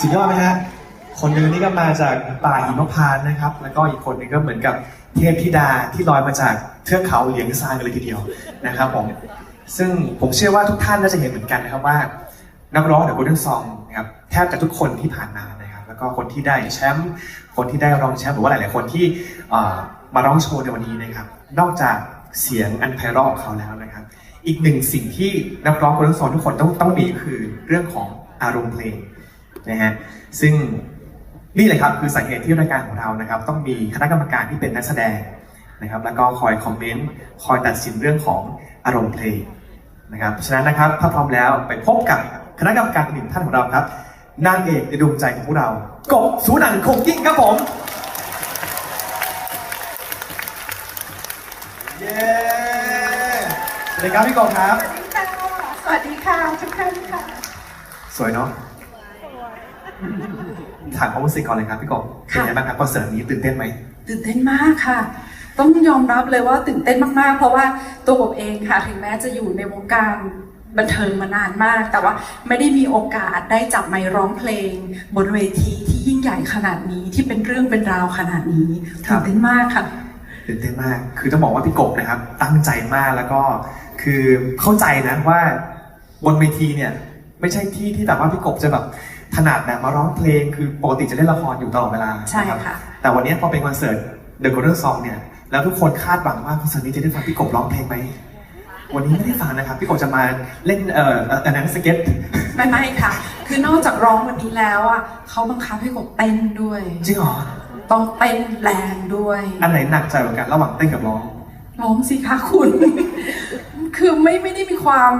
สุดยอดไหมฮะ คนหนึ่งนี่ก็มาจากป่าหิมพานต์นะครับ แล้วก็อีกคนหนึงก็เหมือนกับเทพธิดาที่ลอยมาจากเทือกเขาเหลียงซานกันเลยทีเดียวนะครับผม ซึ่งผมเชื่อว่าทุกท่านน่าจะเห็นเหมือนกันนะครับว่า นักร้องเดอะ Golden Song นะครับแทบจะทุกคนที่ผ่านมานะครับ แล้วก็คนที่ได้แชมป์ คนที่ได้รองแชมป์หรือว่าหลาย ๆ คนที่มาร้องโชว์ในวันนี้นะครับ นอกจากเสียงอันไพเราะของเขาแล้วนะครับ อีกหนึ่งสิ่งที่นักร้อง Golden Song ทุกคนต้องต้องมีคือเรื่องของอารมณ์เพลง นะฮะซึ่งนี่แหละครับคือสาเหตุที่รายการของเรานะครับ ต้องมีคณะกรรมการที่เป็นนักแสดงนะครับ แล้วก็คอยคอมเมนต์คอยตัดสินเรื่องของอารมณ์เพลงนะครับเพราะฉะนั้นนะครับถ้าพร้อมแล้วไปพบกับคณะกรรมการอีกหนึ่งท่านของเราครับนางเอกในดวงใจของพวกเรากบสูนันคงยิ่งครับผมเย้สวัสดีครับพี่กบครับ สวัสดีค่ะ สวัสดีค่ะทุกท่านค่ะ สวยเนาะ ถามความรู้สึกก่อนเลยครับพี่กบเป็นไงบ้างครับคอนเสิร์ตนี้ตื่นเต้นไหมตื่นเต้นมากค่ะ ต้องยอมรับเลยว่าตื่นเต้นมากๆ เพราะว่าตัวผมเองค่ะถึงแม้จะอยู่ในวงการบันเทิงมานานมาก แต่ว่าไม่ได้มีโอกาสได้จับไมค์ร้องเพลง บนเวทีที่ยิ่งใหญ่ขนาดนี้ที่เป็นเรื่องเป็นราวขนาดนี้ครัตื่บนเต้นมากค่ะตื่นเต้นมาก คือต้องบอกว่าพี่กบนะครับ ตั้งใจมากแล้วก็คือเข้าใจนะว่าบนเวทีเนี่ย ไม่ใช่ที่ที่แบบว่าพี่กบจะแบบ ถนัดนะมาร้องเพลงคือปกติจะเล่นละครอยู่ตลอดเวลาใช่นรับค่ะ แต่วันนี้พอเป็นคอนเสิร์ต The Golden Song เนี่ยแล้วทุกคนคาดหวังว่าคอนเสิร์ตนี้จะได้ฟังพี่กบร้องเพลงไหมวันนี้ไม่ได้ฟังนะครับพี่กบจะมาเล่นเอ่อเอ่ออันนั้นสเก็ตไม่ไม่ค่ะ คือนอกจากร้องวันนี้แล้วอะเขาบังคับให้กบเต้นด้วย จริงเหรอต้องเต้นแรงด้วย อันไหนหนักใจกว่ากันระหว่างเต้นกับร้อง ร้องสิคะคุณ คือไม่ไม่ได้มีความ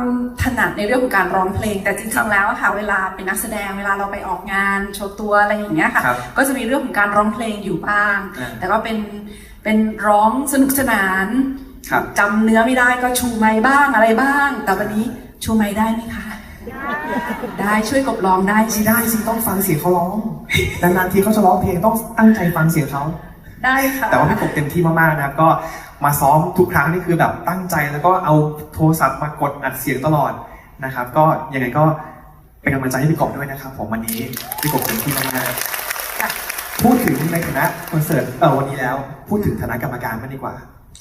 ถนัดในเรื่องของการร้องเพลง แต่จริงๆแล้วอะค่ะ เวลาเป็นนักแสดงเวลาเราไปออกงานโชว์ตัวอะไรอย่างเงี้ยค่ะ ครับก็จะมีเรื่องของการร้องเพลงอยู่บ้าง อ่า แต่ก็เป็นเป็นร้องสนุกสนานครับ จำเนื้อไม่ได้ก็ชูไม้บ้างอะไรบ้าง แต่วันนี้ชูไม้ได้ไหมคะ ได้ช่วยกบร้องได้ไม่ได้สิต้องฟังเสียงเขาร้องนานๆทีเขาจะร้องเพลงต้องตั้งใจฟังเสียงเขา ได้ค่ะ แต่ว่าพี่กบเต็มที่มากๆนะครับก็ มาซ้อมทุกครั้งนี่คือแบบตั้งใจแล้วก็เอาโทรศัพท์มากดอัดเสียงตลอดนะครับ ก็ยังไงก็เป็นกำลังใจให้พี่กบด้วยนะครับ ผมวันนี้พี่กบเต็มที่มากค่ะๆพูดถึงในฐานะคอนเสิร์ตเออวันนี้แล้ว พูดถึงฐานะกรรมการมากดีกว่า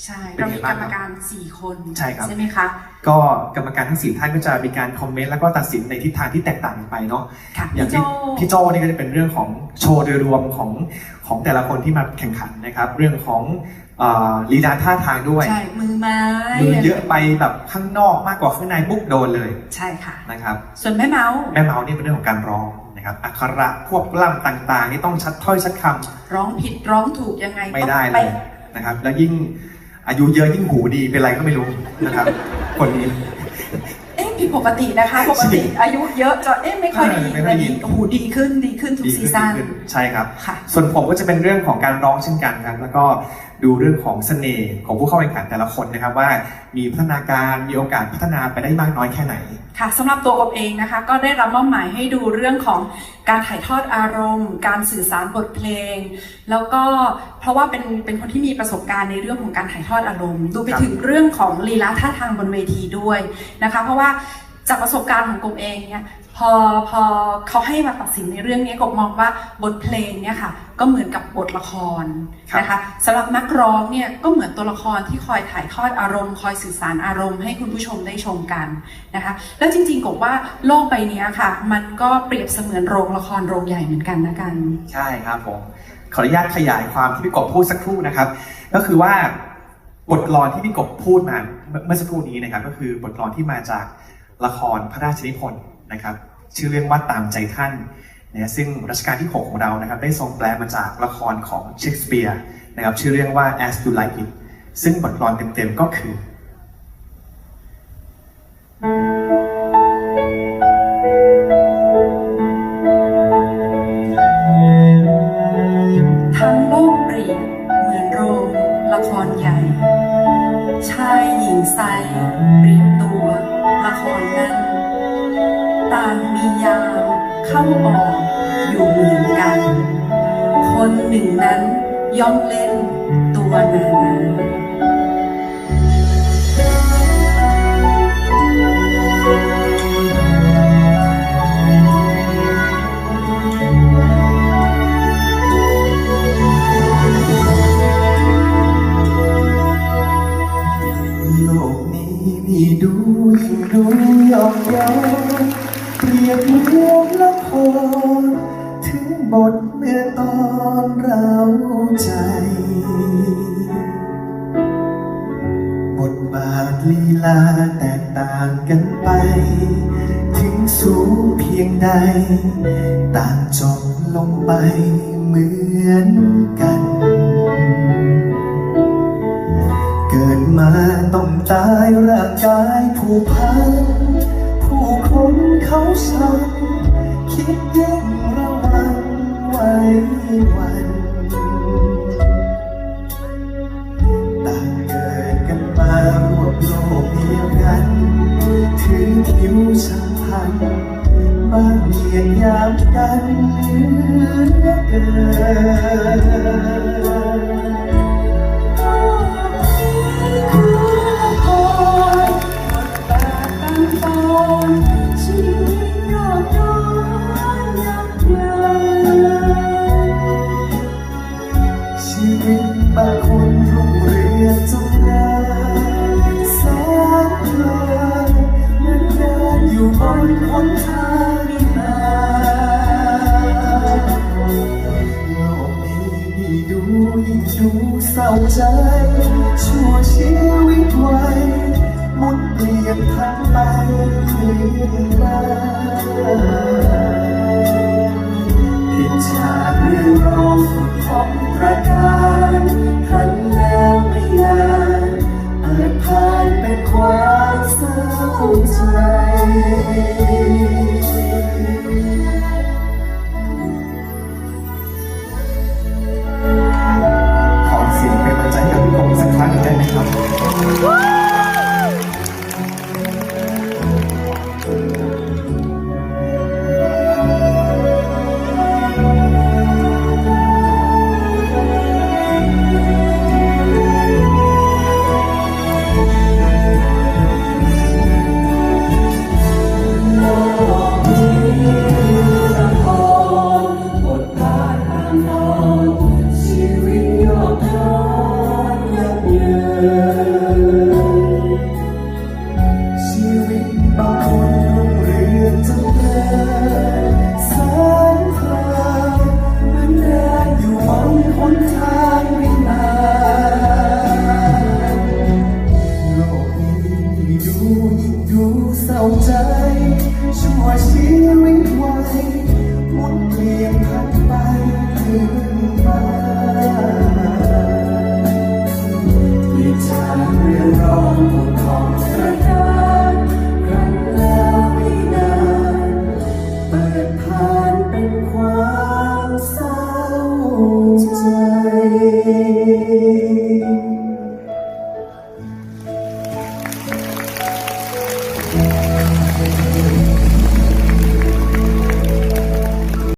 ใช่เป็นเราไงมีบ้ากงรรมการสี่คนใช่ครับใช่ไหมคะก็กรรมการทั้งสี่ท่านก็จะมีการคอมเมนต์แล้วก็ตัดสินในทิศทางที่แตกต่างกันไปเนาะค่ะอย่างพี่โจที่พี่โจนี่ก็จะเป็นเรื่องของโชว์โดยรวมของของแต่ละคนที่มาแข่งขันนะครับ เรื่องของเอ่อลีลาท่าทางด้วยใช่มือไม้มือเยอะไปแบบข้างนอกมากกว่าข้างในปุ๊บโดนเลยใช่ค่ะนะครับ ส่วนแม่เมาส์แม่เมาส์นี่เป็นเรื่องของการร้องนะครับอักขระพวกล่ำต่างๆ นี่ต้องชัดถ้อยชัดคำร้องผิดร้องถูกยังไงไม่ได้ต้องเลยป๊ะนะครับ แล้วยิ่งอายุเยอะยิ่งหูดีเป็นไรก็ไม่รู้นะครับ คนนี้เอ๊ะผิดปกตินะคะปกติอายุเยอะจะเอ๊ะไม่ค่อยดีไม่ค่แต่อยดีดีโอ้โหดีขึ้นดีขึ้นทุกดีซีขึ้นซั่นดีขึ้นใช่ครับค่ะส่วนผมก็จะเป็นเรื่องของการร้องเช่นกันครับ แล้วก็ดูเรื่องของเสน่ห์ของผู้เข้าแข่งขันแต่ละคนนะครับว่ามีพัฒนาการมีโอกาสพัฒนาไปได้มากน้อยแค่ไหน ค่ะสำหรับตัวกบเองนะคะ ก็ได้รับมอบหมายให้ดูเรื่องของการถ่ายทอดอารมณ์ การสื่อสารบทเพลง แล้วก็เพราะว่าเป็นเป็นคนที่มีประสบการณ์ในเรื่องของการถ่ายทอดอารมณ์ ดูไปถึงเรื่องของลีลาท่าทางบนเวทีด้วยนะคะ เพราะว่าจากประสบการณ์ของกบเองเนี่ย พอพอเขาให้มาตัดสินในเรื่องนี้กบมองว่าบทเพลงเนี่ยค่ะก็เหมือนกับบทละครนะคะสำหรับนักร้องเนี่ยก็เหมือนตัวละครที่คอยถ่ายทอดอารมณ์คอยสื่อสารอารมณ์ให้คุณผู้ชมได้ชมกันนะคะแล้วจริงๆกบว่าโลกใบเนี้ยค่ะ มันก็เปรียบเสมือนโรงละครโรงใหญ่เหมือนกันนะกัน ใช่ครับผมขออนุญาตขยายความที่พี่กบพูดสักครู่นะครับ ก็คือว่าบทกลอนที่พี่กบพูดมาเมื่อเมื่อสักครู่นี้นะครับ ก็คือบทกลอนที่มาจากละครพระราชนิพนธ์ นะครับชื่อเรื่องว่าตามใจท่านนะซึ่งรัชกาลที่ 6 ของเรานะครับได้ทรงแปลมาจากละครของเชคสเปียร์นะครับชื่อเรื่องว่า As You Like It ซึ่งบทกลอนเต็มๆก็คือทั้ง นหนึ่งนั้นย่อมเล่นตัวนานาโลกนี้มีดูยิ่งดู ลาแตกต่างกันไป ถึงสูงเพียงใด ต่างจบลงไปเหมือนกัน เกิดมาต้องตายร่างกายผู้พัน ผู้คนเขาสั่งคิดยิ่งระวังไว้ ผิวสัมพันธ์บางเหียนยามกันเหลือเกิน ของใจ 花。